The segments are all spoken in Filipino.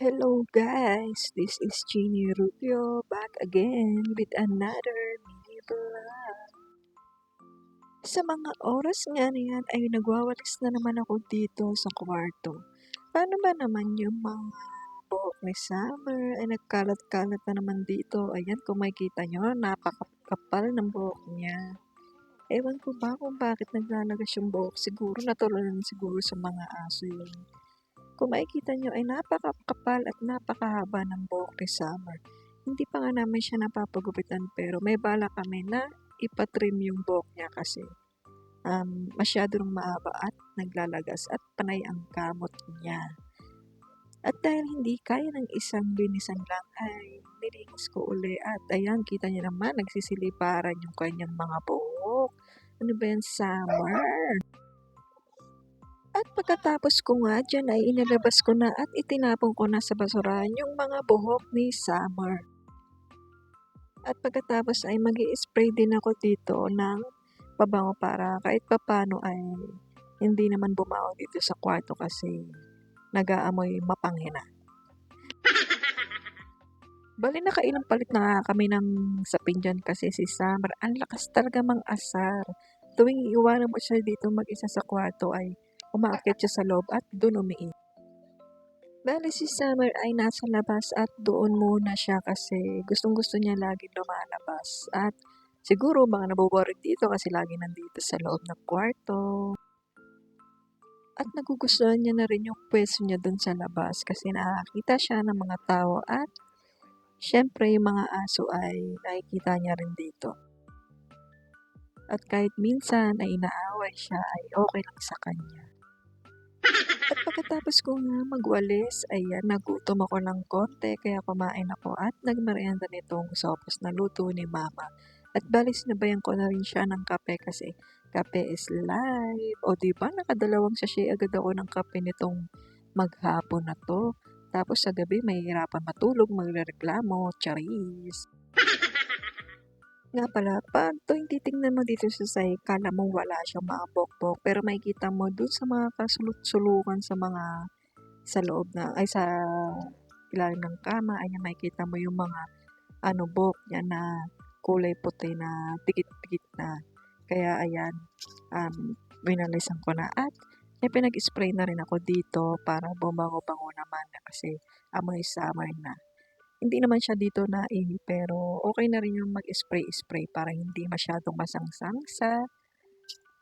Hello guys, this is Jeannie Rubio back again with another mini vlog. Sa mga oras nga na yan ay nagwawalis na naman ako dito sa kwarto. Paano ba naman yung mga buhok ni Summer ay nagkalat-kalat na naman dito. Ayan, kung makikita nyo, napakapal ng buhok niya. Ewan ko ba kung bakit naglalagas yung buhok. Siguro natularan siguro sa mga aso yun. Kung makikita nyo ay napakakapal at napakahaba ng buhok ni Summer. Hindi pa nga namin siya napapagupitan pero may bala kami na ipatrim yung buhok niya kasi um, masyado nang mahaba at naglalagas at panay ang kamot niya. At dahil hindi kaya ng isang binisan lang ay nilinis ko uli at ayan kita niyo naman nagsisiliparan yung kanyang mga buhok. Ano ba yan, Summer? At pagkatapos ko nga dyan ay inilabas ko na at itinapon ko na sa basurahan yung mga buhok ni Summer. At pagkatapos ay mag spray din ako dito ng pabango para kahit papano ay hindi naman bumaho dito sa kwarto kasi nag-aamoy mapanghina. Bali nakailang palit na kami ng sapin dyan kasi si Summer ang lakas talaga mang asar. Tuwing iiwanan mo siya dito mag-isa sa kwarto ay umaakyat siya sa loob at doon umiin. Bali si Summer ay nasa labas at doon muna siya kasi gustong gusto niya lagi lumalabas. At siguro mga naboboring dito kasi lagi nandito sa loob ng kwarto. At nagugustuhan niya na rin yung pwesto niya doon sa labas kasi nakakita siya ng mga tao at syempre yung mga aso ay nakikita niya rin dito. At kahit minsan ay inaaway siya ay okay lang sa kanya. At pagkatapos ko nga magwalis, ayan, nagutom ako ng konti kaya kumain ako at nagmerienda nitong sopas na luto ni mama. At balis na bayan ko na rin siya ng kape kasi kape is life. O di ba nakadalawang sachet agad ako ng kape nitong maghapon na to. Tapos sa gabi mahihirapan matulog, magrereklamo, charis. Nga pala, pag tuwing titingnan mo dito sa side, kala mo wala siyang mga bokbok. Pero makikita mo dun sa mga kasulot-sulukan sa mga sa loob na, ay sa ilalim ng kama, ay makikita mo yung mga ano, bok niya na kulay puti na dikit-dikit na. Kaya ayan, um, binalisan ko na at may pinag-spray na rin ako dito para bumango-bango naman kasi amoy summer na. Hindi naman siya dito naihi pero okay na rin yung mag-spray-spray para hindi masyadong masangsang sa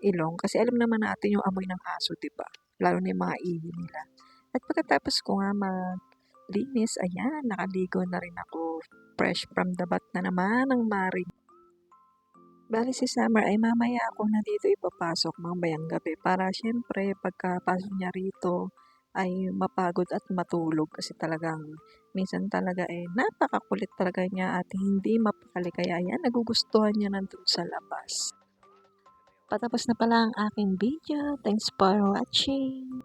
ilong. Kasi alam naman natin yung amoy ng aso, di ba? Lalo na yung mga ihi nila. At pagkatapos ko nga maglinis, ayan, nakaligo na rin ako. Fresh from the bath na naman ng maring. Bali si Summer ay mamaya ako na dito ipapasok mamayang gabi para syempre pagkapasok niya rito ay mapagod at matulog kasi talagang minsan talaga eh napakakulit talaga niya at hindi mapakali kaya yan nagugustuhan niya nandun sa labas. Patapos na pala ang aking video. Thanks for watching.